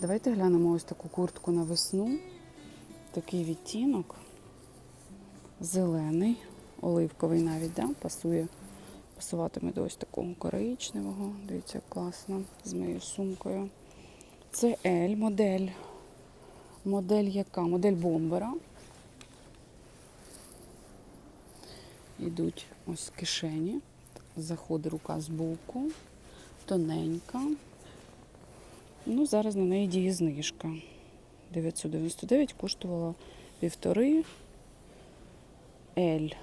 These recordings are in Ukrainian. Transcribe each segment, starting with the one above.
Давайте глянемо ось таку куртку на весну. Такий відтінок. Зелений, оливковий навіть, да? пасує. Пасуватиме до ось такого коричневого. Дивіться, класно, з моєю сумкою. Це L модель. Модель яка? Модель бомбера. Йдуть ось кишені. Заходить рука з боку. Тоненька. Ну, зараз на неї діє знижка. 999 коштувала півтори. L.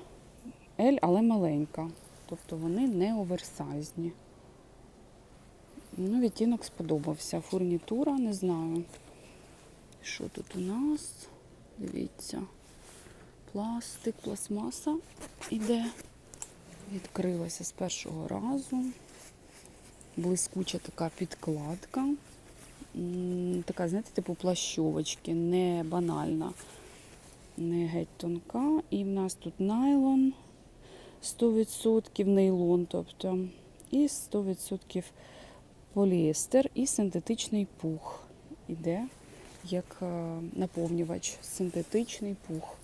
L, але маленька. Тобто вони не оверсайзні. Ну, відтінок сподобався. Фурнітура, не знаю. Що тут у нас? Дивіться. Пластик, пластмаса іде. Відкрилася з першого разу. Блискуча така підкладка. Така, знаєте, типу плащовочки, не банальна, не геть тонка. І в нас тут найлон 100% нейлон, тобто, і 100% поліестер і синтетичний пух. Іде як е, наповнювач, синтетичний пух.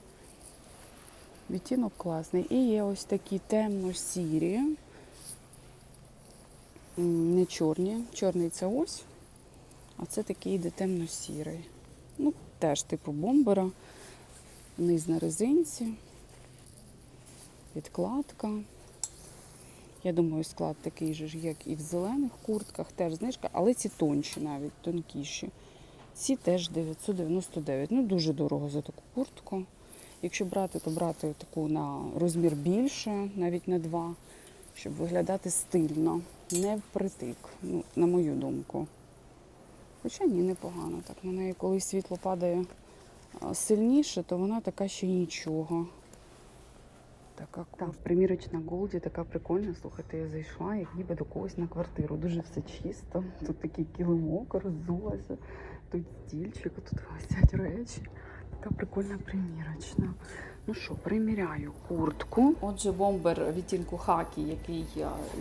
Відтінок класний. І є ось такі темно-сірі, не чорні. Чорний це ось, а це такий йде темно-сірий. Ну, теж типу бомбера, низ на резинці, підкладка. Я думаю, склад такий же як і в зелених куртках, теж знижка, але ці тонші навіть, тонкіші. Ці теж 999. Ну, дуже дорого за таку куртку. Якщо брати, то брати таку на розмір більше, навіть на два, щоб виглядати стильно, не впритик, ну, на мою думку. Хоча ні, непогано. Так, на неї, коли світло падає сильніше, то вона така ще нічого. Така так, примірочна Голді, така прикольна. Слухайте, я зайшла, як ніби до когось на квартиру. Дуже все чисто. Тут такий килимок роззулася, тут стільчик, тут висять речі. Така прикольна примірочна. Ну що, приміряю куртку. Отже, бомбер відтінку хакі, який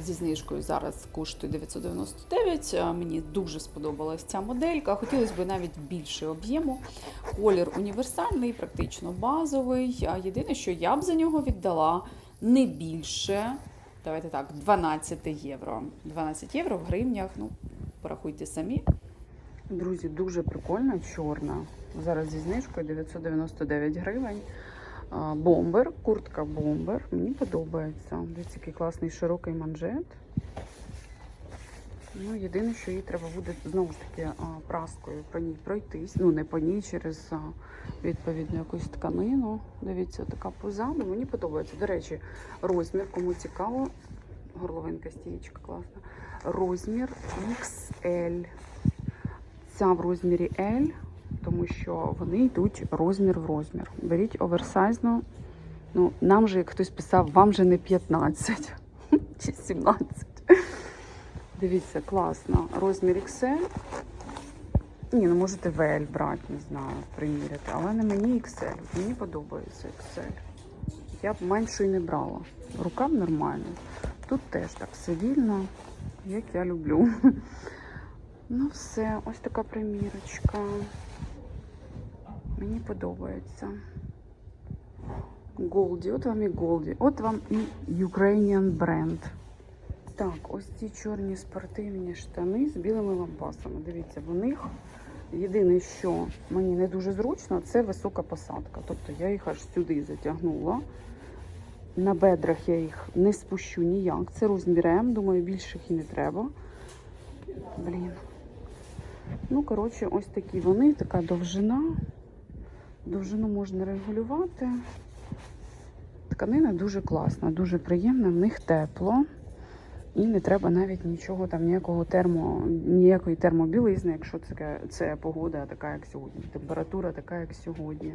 зі знижкою зараз коштує 999. Мені дуже сподобалась ця моделька. Хотілося б навіть більше об'єму. Колір універсальний, практично базовий. Єдине, що я б за нього віддала не більше. Давайте так, 12 євро. 12 євро в гривнях. Ну, порахуйте самі. Друзі, дуже прикольна, чорна. Зараз зі знижкою 999 гривень. Бомбер, куртка бомбер. Мені подобається. Дивіться, який класний широкий манжет. Ну, єдине, що їй треба буде знову ж таки праскою по ній пройтись. Ну, не по ній, через відповідну якусь тканину. Дивіться, така позаду. Мені подобається. До речі, розмір, кому цікаво. Горловинка стієчка класна. Розмір XL. Ця в розмірі L, тому що вони йдуть розмір в розмір. Беріть оверсайзну. Ну, нам же, як хтось писав, вам же не 15 чи 17. Дивіться, класно. Розмір XL. Ні, ну можете VL брати, не знаю, приміряти. Але на мені XL. Мені подобається XL. Я б меншу і не брала. Рукав нормальна. Тут теж так все вільно, як я люблю. Ну, все, ось така примірочка. Мені подобається. Голді, от вам і Голді, от вам і Ukrainian бренд. Так, ось ці чорні спортивні штани з білими лампасами. Дивіться, в них єдине, що мені не дуже зручно, це висока посадка. Тобто я їх аж сюди затягнула. На бедрах я їх не спущу ніяк. Це розмір думаю, більших і не треба. Блін. Ну, коротше, ось такі вони, така довжина. Довжину можна регулювати. Тканина дуже класна, дуже приємна, в них тепло. І не треба навіть нічого там, ніякого термо, ніякої термобілизни, якщо це, це погода така, як сьогодні. Температура така, як сьогодні.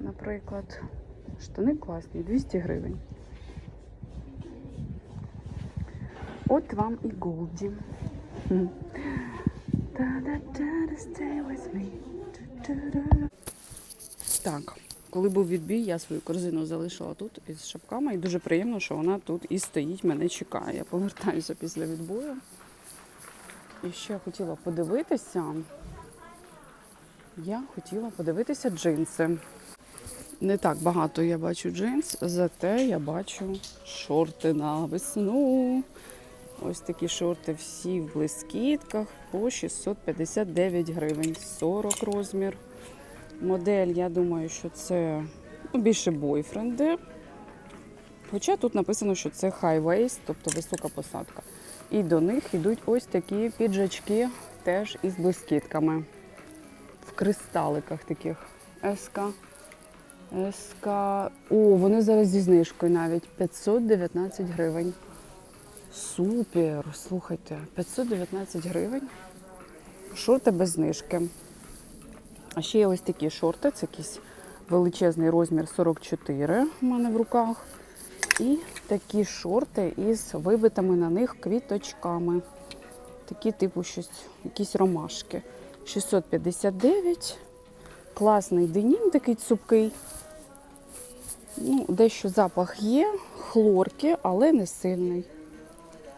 Наприклад, штани класні, 200 гривень. От вам і Голді. Та-да-да-да, stay with me. Так, коли був відбій, я свою корзину залишила тут із шапками. І дуже приємно, що вона тут і стоїть, мене чекає. Я повертаюся після відбою. І ще хотіла подивитися. я хотіла подивитися джинси. Не так багато я бачу джинс, зате я бачу шорти на весну. Ось такі шорти всі в блискітках по 659 гривень, 40 розмір. Модель, я думаю, що це ну, більше бойфренди. Хоча тут написано, що це high waist, тобто висока посадка. І до них йдуть ось такі піджачки теж із блискітками. В кристаликах таких. СК. СК. О, вони зараз зі знижкою навіть 519 гривень. Супер! Слухайте, 519 гривень. Шорти без знижки. А ще є ось такі шорти, це якийсь величезний розмір 44 у мене в руках. І такі шорти із вибитими на них квіточками. Такі, типу, щось, якісь ромашки. 659. Класний денім, такий цупкий. Ну, дещо запах є, хлорки, але не сильний.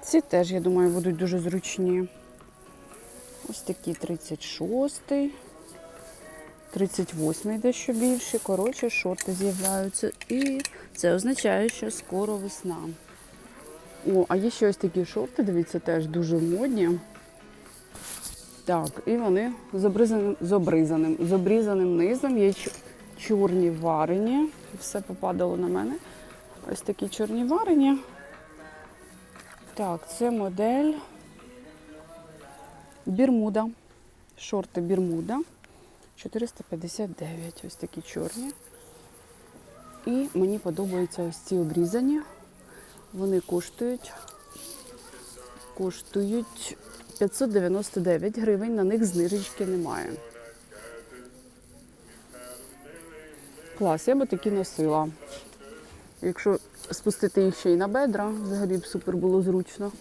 Ці теж, я думаю, будуть дуже зручні. Ось такі 36-й, 38-й дещо більше. Коротше, шорти з'являються. І це означає, що скоро весна. О, а є ще ось такі шорти, дивіться, теж дуже модні. Так, і вони з обрізаним, з обрізаним, з обрізаним низом. Є чорні варені. Все попадало на мене. Ось такі чорні варені. Так, це модель Бірмуда. Шорти Бірмуда. 459. Ось такі чорні. І мені подобаються ось ці обрізані. Вони коштують. Коштують 599 гривень, на них знижечки немає. Клас, я би такі носила. Якщо спустити їх ще й на бедра, взагалі б супер було зручно.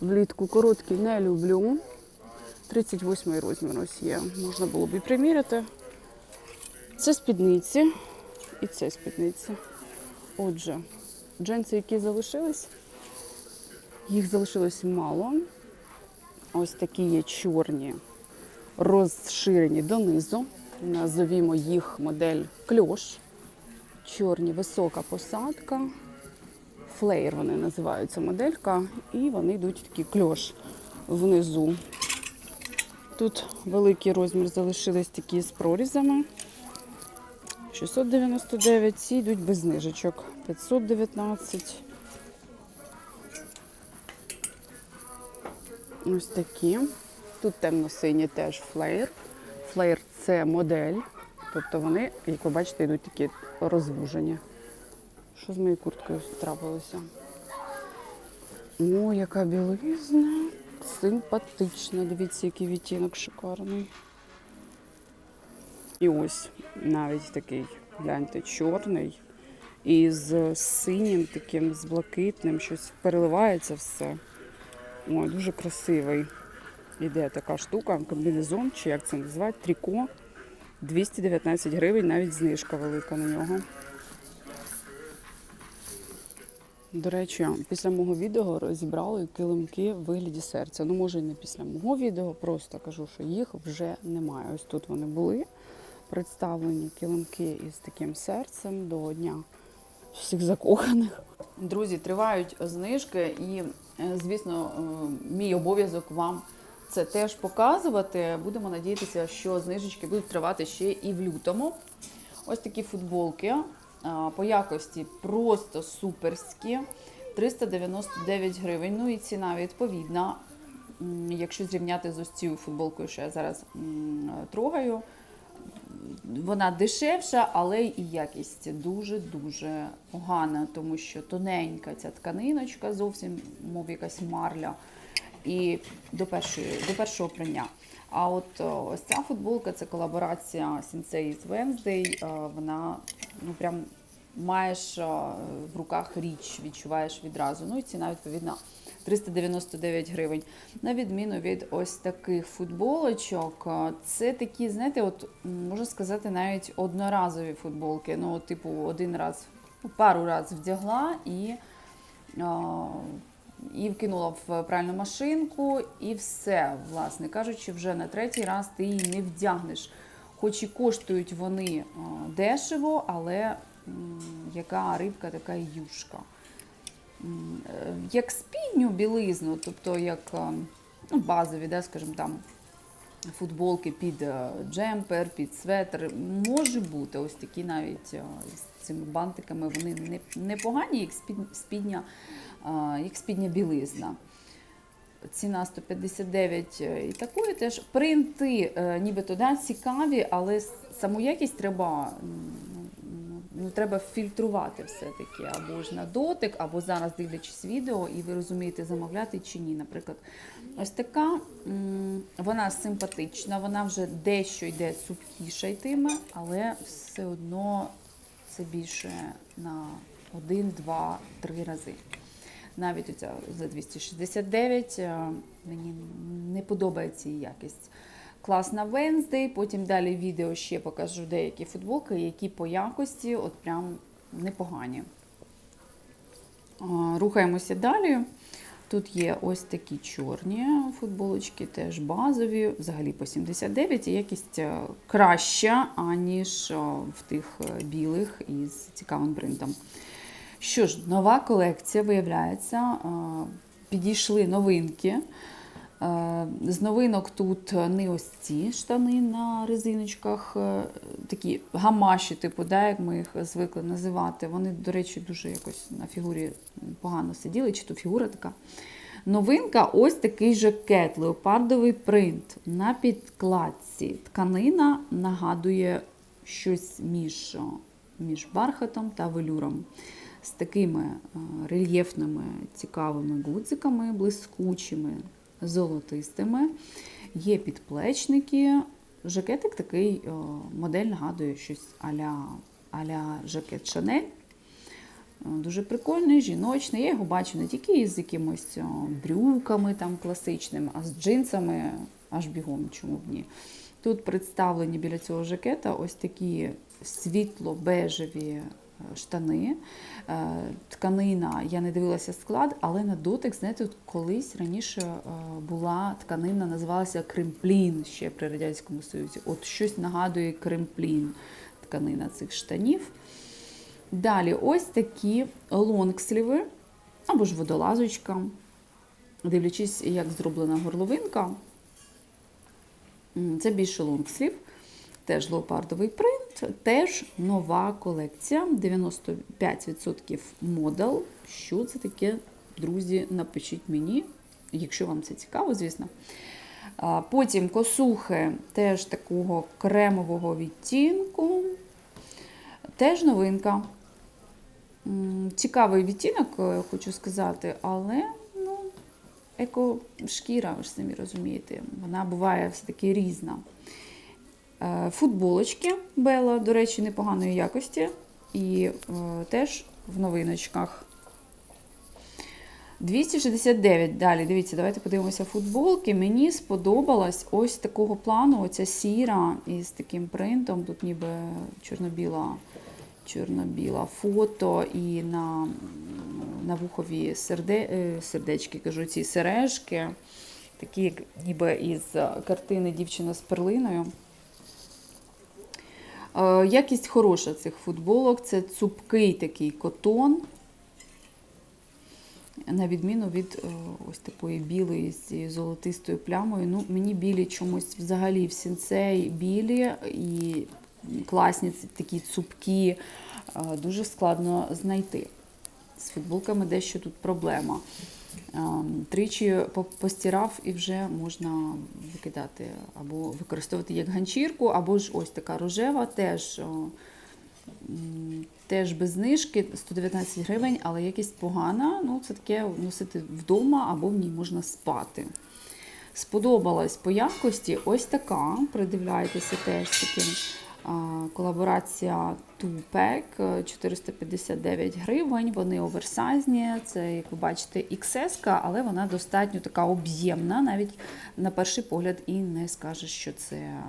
Влітку короткі не люблю. 38 розмір ось є. Можна було б і приміряти. Це спідниці і це спідниці. Отже, джинси, які залишились, їх залишилось мало. Ось такі є чорні, розширені донизу. Назовімо їх модель кльош. Чорні, висока посадка. Флеєр вони називаються моделька. І вони йдуть такі кльош внизу. Тут великий розмір залишились такі з прорізами. 699, ці йдуть без знижечок. 519. Ось такі. Тут темно-сині теж флеєр. Флеєр це модель. Тобто вони, як ви бачите, йдуть такі розвужені. Що з моєю курткою трапилося? О, яка білизна. Симпатична. Дивіться, який відтінок шикарний. І ось навіть такий, гляньте, чорний. І з синім таким, з блакитним, щось переливається все. Ой, дуже красивий. Іде така штука, комбінезон, чи як це називають, тріко. 219 гривень, навіть знижка велика на нього. До речі, після мого відео розібрали килимки в вигляді серця. Ну, може, і не після мого відео, просто кажу, що їх вже немає. Ось тут вони були представлені килимки із таким серцем до дня всіх закоханих. Друзі, тривають знижки, і, е, звісно, е, мій обов'язок вам це теж показувати. Будемо надіятися, що знижечки будуть тривати ще і в лютому. Ось такі футболки по якості просто суперські. 399 гривень. Ну і ціна відповідна. Якщо зрівняти з цією футболкою, що я зараз трогаю, вона дешевша, але і якість дуже-дуже погана, тому що тоненька ця тканиночка, зовсім, мов якась марля. І до, першої, до першого прання. А от ось ця футболка це колаборація Sensei з Wednesday. Е, Вона ну прям маєш в руках річ, відчуваєш відразу. Ну і ціна відповідно 399 гривень. На відміну від ось таких футболочок, це такі, знаєте, от можна сказати, навіть одноразові футболки. Ну, типу, один раз, ну, пару разів вдягла і. і вкинула в пральну машинку, і все, власне кажучи, вже на третій раз ти її не вдягнеш. Хоч і коштують вони дешево, але яка рибка, така і юшка. Е, Як спідню білизну, тобто як ну, базові, да, скажімо там, футболки під е, джемпер, під светр. Може бути ось такі навіть е, з цими бантиками. Вони не, непогані, як спідня, е, як спідня білизна. Ціна 159 і такої теж. Принти е, нібито да, цікаві, але саму якість треба, ну, ну, треба фільтрувати все-таки. Або ж на дотик, або зараз дивлячись відео, і ви розумієте, замовляти чи ні. Наприклад, ось така, вона симпатична, вона вже дещо йде сухіша йтиме, але все одно це більше на 1, 2, 3 рази. Навіть оця за 269 е, мені не подобається її якість. Класна Wednesday, потім далі відео ще покажу деякі футболки, які по якості от прям непогані. Рухаємося далі. Тут є ось такі чорні футболочки, теж базові, взагалі по 79, і якість е, краща, аніж е, в тих е, білих із цікавим принтом. Що ж, нова колекція виявляється, е, підійшли новинки. Е, З новинок тут не ось ці штани на резиночках, е, такі гамаші, типу, да, як ми їх звикли називати. Вони, до речі, дуже якось на фігурі погано сиділи, чи то фігура така. Новинка ось такий жакет, леопардовий принт на підкладці. Тканина нагадує щось між, між бархатом та велюром. З такими е, рельєфними цікавими гудзиками, блискучими, золотистими. Є підплечники. Жакетик такий, модель нагадує щось аля, аля жакет Шанель. Е, Дуже прикольний, жіночний. Я його бачу не тільки з якимось брюками там класичними, а з джинсами аж бігом, чому б ні. Тут представлені біля цього жакета ось такі світло-бежеві е, штани. Е, Тканина, я не дивилася склад, але на дотик, знаєте, от колись раніше е, була тканина, називалася кремплін ще при Радянському Союзі. От щось нагадує кремплін тканина цих штанів. Далі ось такі лонгсліви або ж водолазочка. Дивлячись, як зроблена горловинка. Це більше лонгслів, теж леопардовий принт, теж нова колекція. 95% модел. Що це таке, друзі? Напишіть мені, якщо вам це цікаво, звісно. Потім косухи теж такого кремового відтінку. Теж новинка. Цікавий відтінок, е, хочу сказати, але ну, еко-шкіра, ви ж самі розумієте, вона буває все-таки різна. Е, Футболочки Бела, до речі, непоганої якості. І е, теж в новиночках. 269. Далі, дивіться, давайте подивимося футболки. Мені сподобалась ось такого плану, оця сіра із таким принтом. Тут ніби чорно-біла, чорно-біла фото і на, на вухові серде, е, сердечки, кажу, ці сережки. Такі, ніби із картини Дівчина з перлиною. Е, Якість хороша цих футболок. Це цупкий такий котон. На відміну від е, ось такої білої з золотистою плямою. Ну, мені білі чомусь взагалі в сінцей білі і класні такі цупкі, е, дуже складно знайти. З футболками дещо тут проблема. Е, Тричі по- постирав і вже можна викидати або використовувати як ганчірку, або ж ось така рожева, теж, теж без знижки 119 гривень, але якість погана. Ну, це таке носити вдома або в ній можна спати. Сподобалась по якості ось така. Придивляйтеся теж таким. Колаборація Тупек 459 гривень. Вони оверсайзні. Це, як ви бачите, XS, але вона достатньо така об'ємна. Навіть на перший погляд і не скажеш, що це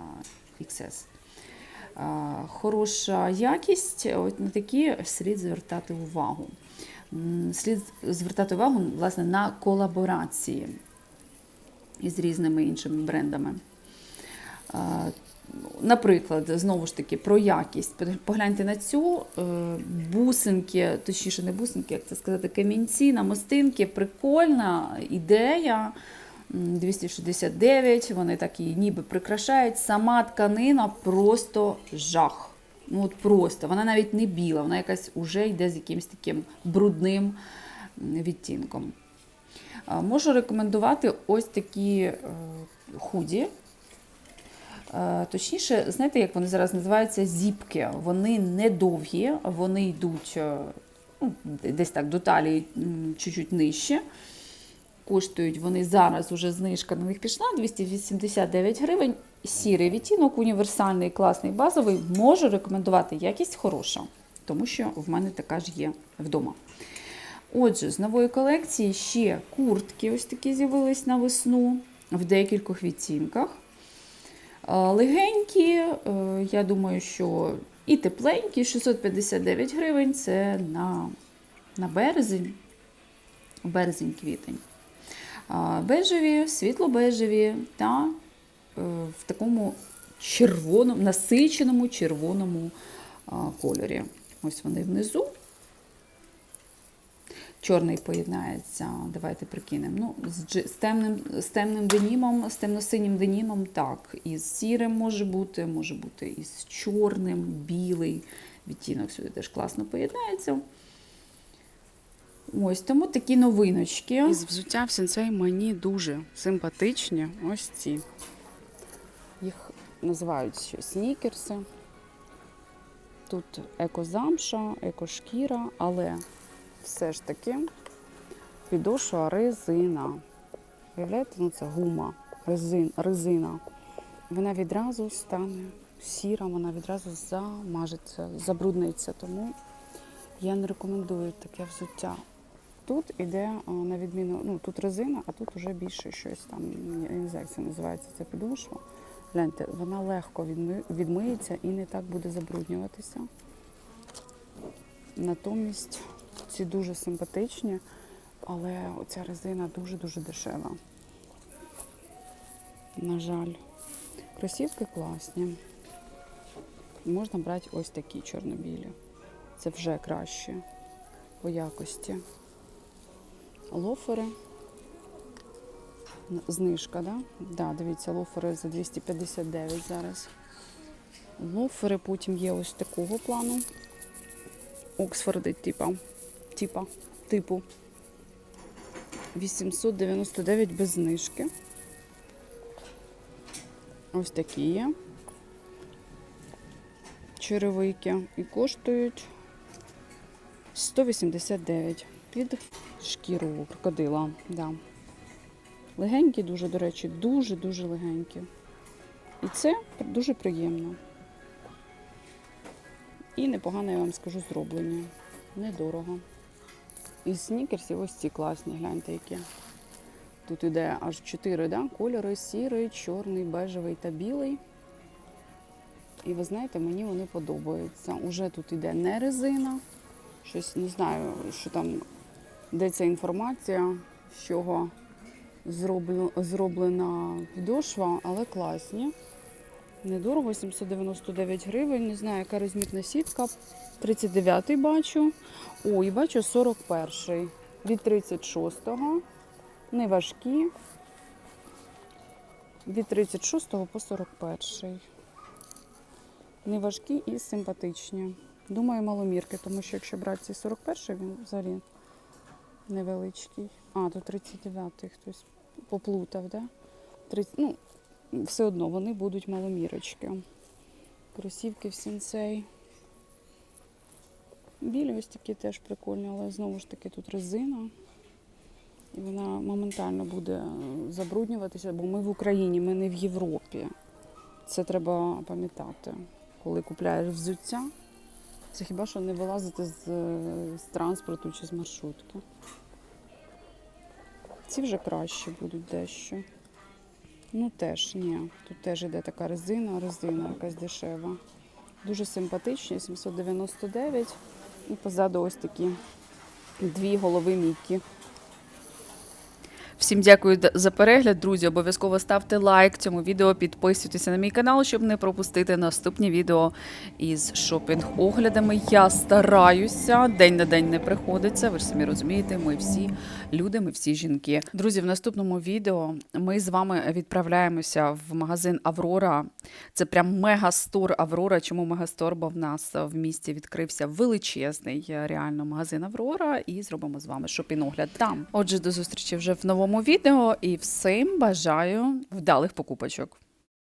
XS. Хороша якість, от на такі слід звертати увагу. Слід звертати увагу власне, на колаборації із різними іншими брендами. Наприклад, знову ж таки, про якість. Погляньте на цю е, бусинки, точніше, не бусинки, як це сказати, камінці, намистинки. Прикольна ідея. 269, вони так її ніби прикрашають. Сама тканина просто жах. Ну от просто, вона навіть не біла, вона якась уже йде з якимось таким брудним відтінком. Можу рекомендувати ось такі е, худі. Е, Точніше, знаєте, як вони зараз називаються зіпки. Вони не довгі, вони йдуть е, ну, десь так до талії чуть-чуть нижче. Коштують вони зараз уже знижка на них пішла 289 гривень. Сірий відтінок, універсальний, класний, базовий. Можу рекомендувати. Якість хороша, тому що в мене така ж є вдома. Отже, з нової колекції ще куртки ось такі з'явились на весну в декількох відтінках. Легенькі, е, я думаю, що і тепленькі, 659 гривень це на, на березень, березень-квітень. Бежеві, світло-бежеві та е, в такому червоному, насиченому червоному кольорі. Ось вони внизу. Чорний поєднається, давайте прикинемо. Ну, з, з, темним, з темним денімом, з темно-синім денімом, так. І з сірим може бути, може бути і з чорним, білий відтінок сюди теж класно поєднається. Ось тому такі новиночки. Із взуття в сенсей мені дуже симпатичні. Ось ці. Їх називають ще снікерси. Тут екозамша, екошкіра, але все ж таки підошва резина. Уявляєте, ну це гума, резин, резина. Вона відразу стане сіра, вона відразу замажеться, забрудниться. Тому я не рекомендую таке взуття. Тут іде на відміну, ну тут резина, а тут вже більше щось там. Я як це називається ця підошва. Гляньте, вона легко відми- відмиється і не так буде забруднюватися. Натомість ці дуже симпатичні, але оця резина дуже-дуже дешева. На жаль, кросівки класні. Можна брати ось такі чорно-білі. Це вже краще по якості. Лофери. Знижка, да? Да, дивіться, лофери за 259 зараз. Лофери потім є ось такого плану. Оксфорди, типа. Типа. Типу. 899 без знижки. Ось такі є. Черевики. І коштують 189 під шкіру крокодила. Да. Легенькі дуже, до речі, дуже-дуже легенькі. І це дуже приємно. І непогано, я вам скажу, зроблені. Недорого. Із снікерсів ось ці класні, гляньте які. Тут іде аж чотири да? кольори: сірий, чорний, бежевий та білий. І ви знаєте, мені вони подобаються. Уже тут іде не резина. Щось не знаю, що там, де ця інформація, з чого зроблена підошва, але класні. Недорого, 799 гривень. Не знаю, яка розмітна сітка. 39-й бачу. О, і бачу 41-й. Від 36-го. Не важкі. Від 36 по 41. Не важкі і симпатичні. Думаю, маломірки, тому що якщо брати ці 41, він взагалі невеличкий. А, то 39-й хтось поплутав, да? 30, ну, все одно вони будуть маломірочки. Кросівки в сінцей. Білі ось такі теж прикольні, але знову ж таки тут резина. І вона моментально буде е, забруднюватися, бо ми в Україні, ми не в Європі. Це треба пам'ятати. Коли купляєш взуття, це хіба що не вилазити з, з транспорту чи з маршрутки. Ці вже краще будуть дещо. Ну теж ні. Тут теж іде така резина, резина якась дешева. Дуже симпатичні, 799. І позаду ось такі дві голови Мікі. Всім дякую за перегляд, друзі. Обов'язково ставте лайк цьому відео, підписуйтеся на мій канал, щоб не пропустити наступні відео із шопінг-оглядами. Я стараюся, день на день не приходиться. Ви ж самі розумієте, ми всі люди, ми всі жінки. Друзі, в наступному відео ми з вами відправляємося в магазин Аврора. Це прям мегастор Аврора. Чому мегастор? Бо в нас в місті відкрився величезний е, реально магазин Аврора, і зробимо з вами шопінг-огляд там. Отже, до зустрічі вже в новому відео і всім бажаю вдалих покупочок.